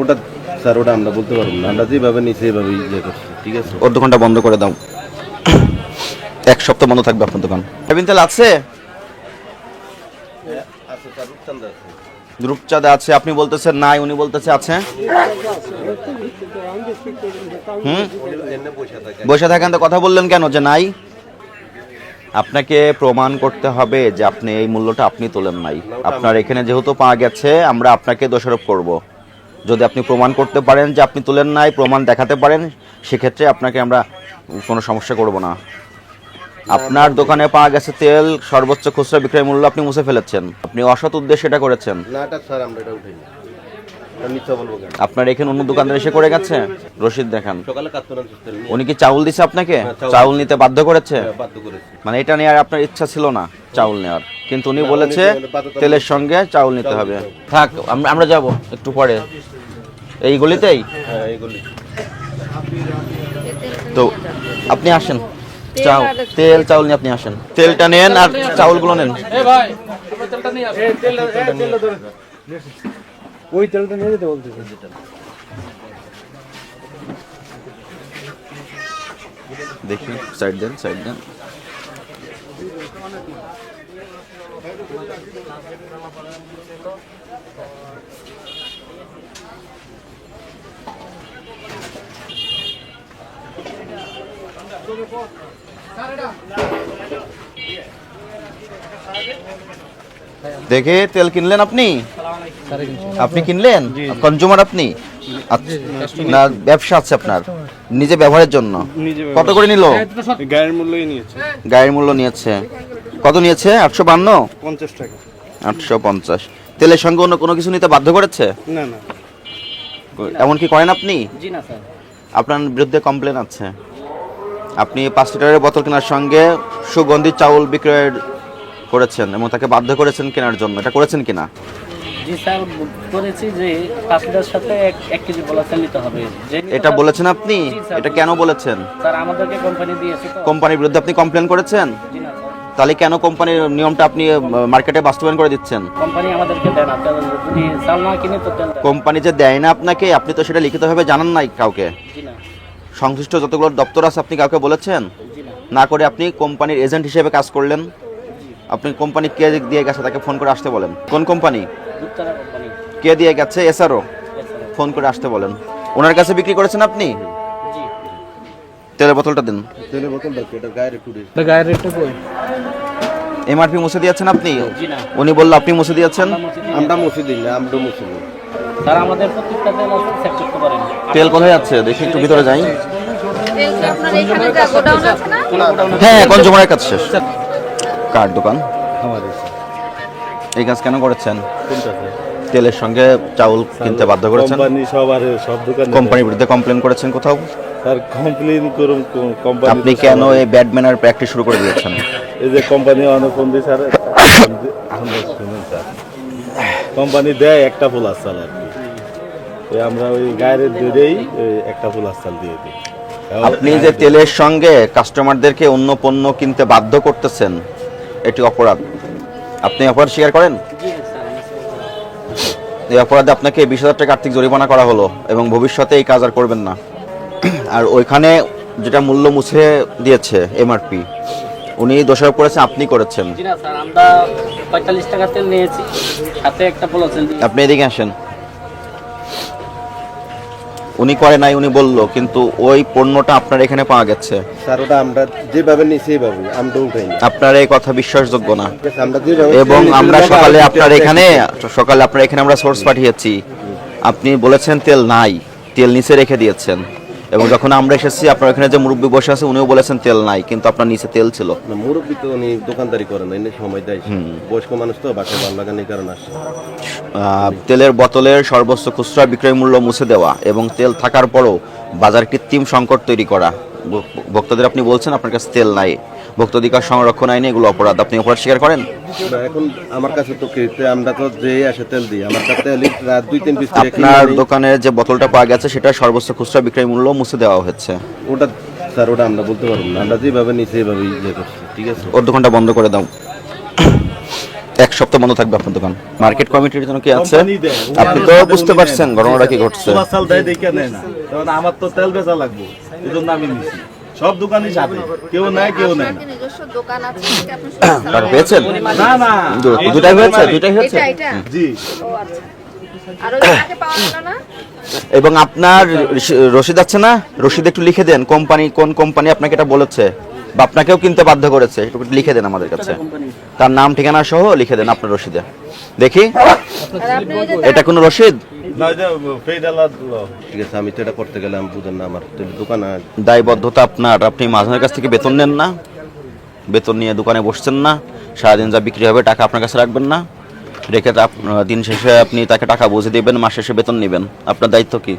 ওটা স্যার ওটা আমরা বলতে পারব না। আমরা যেভাবে নিই সেভাবে ইয়ে করছি ঠিক আছে? ওর দোকানটা বন্ধ করে দাও। এক সপ্তাহ বন্ধ থাকবে আপনার দোকান। সয়াবিন তেল আছে? রূপচাঁদ আছে। রূপচাঁদা আছে আপনি বলতেছেন নাই উনি বলতেছে আছে। হুম? বসে থাকেন তো কথা বললেন কেন যে নাই? আপনাকে প্রমাণ করতে হবে যে আপনি এই মূল্যটা আপনি তোলেন নাই। আপনার এখানে যেহেতু পাওয়া গেছে আমরা আপনাকে দোষারোপ করব। যদি আপনি প্রমাণ করতে পারেন যে আপনি তুলেন নাই, প্রমাণ দেখাতে পারেন, সেক্ষেত্রে আপনাকে আমরা কোনো সমস্যা করব না। আপনার দোকানে পাওয়া গেছে তেল, সর্বোচ্চ খুচরা বিক্রয় মূল্য আপনি মুছে ফেলেছেন। আপনি অসৎ উদ্দেশ্যে এটা করেছেন। না স্যার, আমরা এটা আপনার এখানে অন্য দোকানদার এসে করে গেছে? রসিদ দেখান। নিয়ে। উনি কি চাউল দিছে আপনাকে? হ্যাঁ, চাউল। চাউল নিতে বাধ্য করেছে? মানে এটা নেওয়ার আপনার ইচ্ছা ছিল না চাউল নেওয়ার। কিন্তু উনি বলেছে তেলের সঙ্গে চাউল নিতে হবে। থাক আমরা যাব একটু পরে। এই গলিতেই? হ্যাঁ তো আপনি আসেন। চাউ তেল চাউল নিয়ে আপনি আসেন। তেলটা নেন আর চাউলগুলো নেন। ওই তেলটা নিয়ে যেতে বলতেছে। দেখি সাইড দেন সাইড দেন। দেখে তেল কিনলেন আপনি? আপনি কিনলেন? কনজুমার আপনি? আচ্ছা, না ব্যবসা আছে আপনার? নিজে ব্যবহারের জন্য? কত করে নিল? গায়ের মূল্যই নিয়েছে। গায়ের মূল্য নিয়েছে। কত নিয়েছে? আটশো বান্ন? পঞ্চাশ টাকা। আটশো পঞ্চাশ। তেলের সঙ্গে অন্য কোনো কিছু নিতে বাধ্য করেছে? না না। এমন কি করেন আপনি? জি না স্যার। আপনার বিরুদ্ধে কমপ্লেন আছে। আপনি পাঁচ লিটারের বোতল কেনার সঙ্গে সুগন্ধি চাউল বিক্রয় করেছেন এবং তাকে বাধ্য করেছেন কেনার জন্য। এটা করেছেন কিনা? জি স্যার করেছি যে পাঁচ সাথে এক কেজি বলাচাল নিতে হবে। এটা বলেছেন আপনি? এটা কেন বলেছেন? স্যার আমাদেরকে কোম্পানি দিয়েছে কোম্পানির বিরুদ্ধে আপনি কমপ্লেন করেছেন? না তাহলে কেন কোম্পানির নিয়মটা আপনি মার্কেটে বাস্তবায়ন করে দিচ্ছেন? কোম্পানি আমাদেরকে দেন আপনার যদি চাল না কিনে তো কোম্পানি যে দেয় না আপনাকে আপনি তো সেটা লিখিতভাবে জানান নাই কাউকে? সংশ্লিষ্ট যতগুলো দপ্তর আছে আপনি কাউকে বলেছেন? না। না করে আপনি কোম্পানির এজেন্ট হিসেবে কাজ করলেন? আপনি কোম্পানি কে দিয়ে গেছে তাকে ফোন করে আসতে বলেন। কোন কোম্পানি? কে দিয়ে গেছে? এসআরও? ফোন করে আসতে বলেন। ওনার কাছে বিক্রি করেছেন আপনি? তেলের বোতলটা দিন। তেলের বোতল রাখি এটা গায়ের একটু গায়ের রেটটা কই? এমআরপি মুছে দিয়েছেন আপনি? জি না। উনি বলল আপনি মুছে দিয়েছেন? আমরা মুছে দিই। আমরা মুছে দিই না আমরা মুছে দিই। স্যার আমাদের প্রত্যেকটা তেল আছে চেক করতে পারেন। তেল কোথায় আছে? দেখি একটু ভিতরে যাই। আপনার এখানে গোডাউন আছে না? হ্যাঁ কনজুমারের শেষ। কার দোকান? এই কাজ কেন করেছেন? তেলের সঙ্গে চাউল কিনতে বাধ্য করেছেন? কোম্পানি সবার সব দোকান কোম্পানির বিরুদ্ধে কমপ্লেন করেছেন কোথাও? স্যার কমপ্লেন করুন কোম্পানি আপনি কেন এই ব্যাড ম্যানার প্র্যাকটিস শুরু করে দিয়েছেন? এই যে কোম্পানি অনেক দিয়ে স্যার শুনুন স্যার। কোম্পানি দেয় একটা প্লাস চাল আর কি। আমরা ওই গায়ের দুধেই একটা প্লাস চাল দিয়ে দিই। আপনি যে তেলের সঙ্গে কাস্টমারদেরকে অন্য পণ্য কিনতে বাধ্য করতেছেন এটি অপরাধ। আপনি অপরাধ স্বীকার করেন? স্যার এই অপরাধে আপনাকে বিশ হাজার টাকা আর্থিক জরিমানা করা হলো এবং ভবিষ্যতে এই কাজ আর করবেন না। আর ওইখানে যেটা মূল্য মুছে দিয়েছে এমআরপি উনি দোষারোপ করেছেন আপনি করেছেন। আমরা পঁয়তাল্লিশ নিয়েছি। সাথে একটা আপনি এদিকে আসেন। উনি করে নাই উনি বলল কিন্তু ওই পণ্যটা আপনার এখানে পাওয়া গেছে। স্যার ওটা আমরা যেভাবে নিই সেইভাবে আমরা উঠাই আপনার এই কথা বিশ্বাসযোগ্য না। এবং আমরা সকালে আপনার এখানে সকালে আপনার এখানে আমরা সোর্স পাঠিয়েছি। আপনি বলেছেন তেল নাই তেল নিচে রেখে দিয়েছেন। এবং যখন আমরা এসেছি আপনার এখানে যে মুরব্বী বসে আছে উনিও বলেছেন তেল নাই কিন্তু আপনার নিচে তেল ছিল। না মুরব্বী তো উনি দোকানদারি করেন এনে সময় দেয় বয়স্ক মানুষ তো বাসায় ভালো লাগান কারণ আসে। তেলের বোতলের সর্বোচ্চ খুচরা বিক্রয় মূল্য মুছে দেওয়া এবং তেল থাকার পরও বাজার কৃত্রিম সংকট তৈরি করা। ভোক্তাদের আপনি বলছেন আপনার কাছে তেল নাই। ভোক্তাধিকার সংরক্ষণ আইনে এগুলো অপরাধ। আপনি অপরাধ স্বীকার করেন? এখন আমার কাছে তো কিনতে আমরা তো যে আসে তেল দিই আমার কাছে রাত দুই তিন পিস আপনার আনি। দোকানে যে বোতলটা পাওয়া গেছে সেটা সর্বোচ্চ খুচরা বিক্রয় মূল্য মুছে দেওয়া হয়েছে ওটা স্যার ওটা আমরা বলতে পারব না। আমরা যেভাবে নিই সেইভাবে ইয়ে করছি ঠিক আছে? ওর দোকানটা বন্ধ করে দাও। এক সপ্তাহ বন্ধ থাকবে আপনার দোকান। মার্কেট কমিটির জন্য কি আছে? আপনি তো বুঝতে পারছেন ঘটনাটা কি ঘটছে। আমার তো তেল বেচা লাগবে এই জন্য আমি নিছি। সব দোকানই সাথে কেউ নেয় কেউ নেয় আপনার নিজস্ব দোকান আছে নাকি আপনি শুধু টাকা পেয়েছেন? না না। দুটাই হয়েছে দুটাই হয়েছে? এটা এটা। জি। ও আচ্ছা। এবং আপনার রসি- রসিদ আছে না? রসিদ একটু লিখে দেন কোম্পানি কোন কোম্পানি আপনাকে এটা বলেছে? বা আপনাকেও কিনতে বাধ্য করেছে? একটু লিখে দেন আমাদের কাছে। তার নাম ঠিকানা সহ লিখে দেন আপনার রসিদে দেখি। এটা কোনো রসিদ ঠিক আছে, আমি তো এটা করতে গেলাম, বুঝেন না আমার দোকান দায়বদ্ধতা আপনার। আপনি মাঝনের কাছ থেকে বেতন নেন না, বেতন নিয়ে দোকানে বসছেন না, সারাদিন যা বিক্রি হবে টাকা আপনার কাছে রাখবেন না। রেখে দিন শেষে আপনি তাকে টাকা বুঝে দেবেন, মাস শেষে বেতন নেবেন। আপনার দায়িত্ব কি?